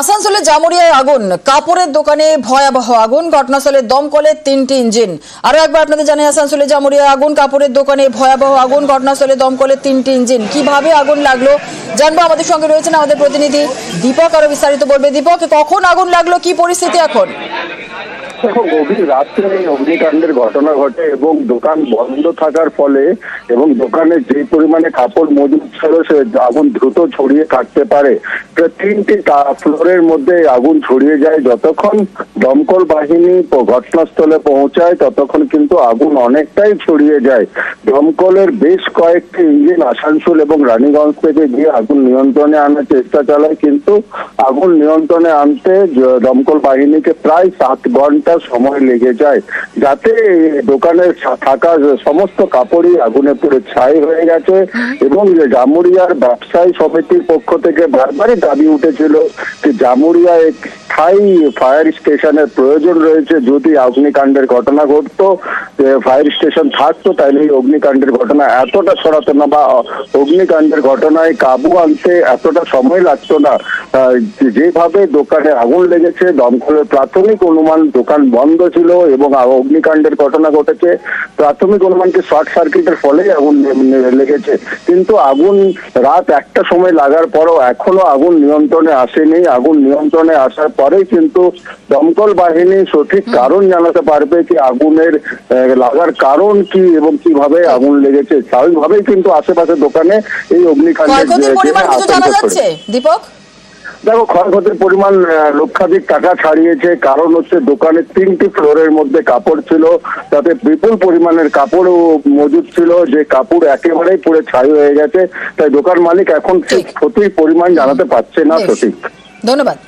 আসানসোলে জামুরিয়ায় আগুন, কাপড়ের দোকানে ভয়াবহ আগুন, ঘটনাস্থলে দমকলে তিনটি ইঞ্জিন। আরও একবার আপনাদের জানাই, আসানসোলে জামুরিয়ায় আগুন, কাপড়ের দোকানে ভয়াবহ আগুন, ঘটনাস্থলে দমকলে তিনটি ইঞ্জিন। কীভাবে আগুন লাগল জানব আমাদের সঙ্গে রয়েছেন আমাদের প্রতিনিধি দীপক, আরও বিস্তারিত বলবে। দীপক, কখন আগুন লাগল? কি পরিস্থিতি এখন? গভীর রাত্রে অগ্নিকাণ্ডের ঘটনা ঘটে এবং দোকান বন্ধ থাকার ফলে এবং দোকানে যে পরিমাণে কাপড় মজুদ ছিল, সে আগুন দ্রুত ছড়িয়ে থাকতে পারে। তিনটি ফ্লোরের মধ্যে আগুন ছড়িয়ে যায় যতক্ষণ দমকল বাহিনী ঘটনাস্থলে পৌঁছায়, ততক্ষণ কিন্তু আগুন অনেকটাই ছড়িয়ে যায়। দমকলের বেশ কয়েকটি ইঞ্জিন আসানসোল এবং রানীগঞ্জ থেকে গিয়ে আগুন নিয়ন্ত্রণে আনার চেষ্টা চালায়, কিন্তু আগুন নিয়ন্ত্রণে আনতে দমকল বাহিনীকে প্রায় সাত ঘণ্টা সময় লেগে যায়। যাতে দোকানের দোকানে থাকা সমস্ত কাপড়ই আগুনে পুড়ে ছাই হয়ে গেছে এবং জামুরিয়ার ব্যবসায়ী সমিতির পক্ষ থেকে বারবারই দাবি উঠেছিল যে জামুরিয়া স্থায়ী ফায়ার স্টেশনের প্রয়োজন রয়েছে। যদি অগ্নিকাণ্ডের ঘটনা ঘটতো ফায়ার স্টেশন থাকতো, তাহলে এই অগ্নিকাণ্ডের ঘটনা এতটা ছড়াতো না বা অগ্নিকাণ্ডের ঘটনায় কাবু আনতে এতটা সময় লাগতো না। যেভাবে দোকানে আগুন লেগেছে দমকলের প্রাথমিক অনুমান, দোকান বন্ধ ছিল এবং অগ্নিকাণ্ডের ঘটনা ঘটেছে। প্রাথমিক অনুমানকে শর্ট সার্কিটের ফলেই আগুন লেগেছে। কিন্তু আগুন রাত একটা সময় লাগার পরও এখনও আগুন নিয়ন্ত্রণে আসেনি। আগুন নিয়ন্ত্রণে আসার পরেই কিন্তু দমকল বাহিনী সঠিক কারণ জানাতে পারবে যে আগুনের লাগার কারণ কি এবং কীভাবে আগুন লেগেছে। স্বাভাবিকভাবেই কিন্তু আশেপাশে দোকানে এই অগ্নিকাণ্ডের। দীপক? দেখো ক্ষয়ক্ষতির পরিমাণ লক্ষাধিক টাকা ছাড়িয়েছে। কারণ হচ্ছে দোকানের তিনটি ফ্লোরের মধ্যে কাপড় ছিল তাতে বিপুল পরিমাণের কাপড়ও মজুদ ছিল। যে কাপড় একেবারেই পুরো ছাই হয়ে গেছে তাই দোকান মালিক এখন। ক্ষতির পরিমাণ জানাতে পারছে না সঠিক। ধন্যবাদ।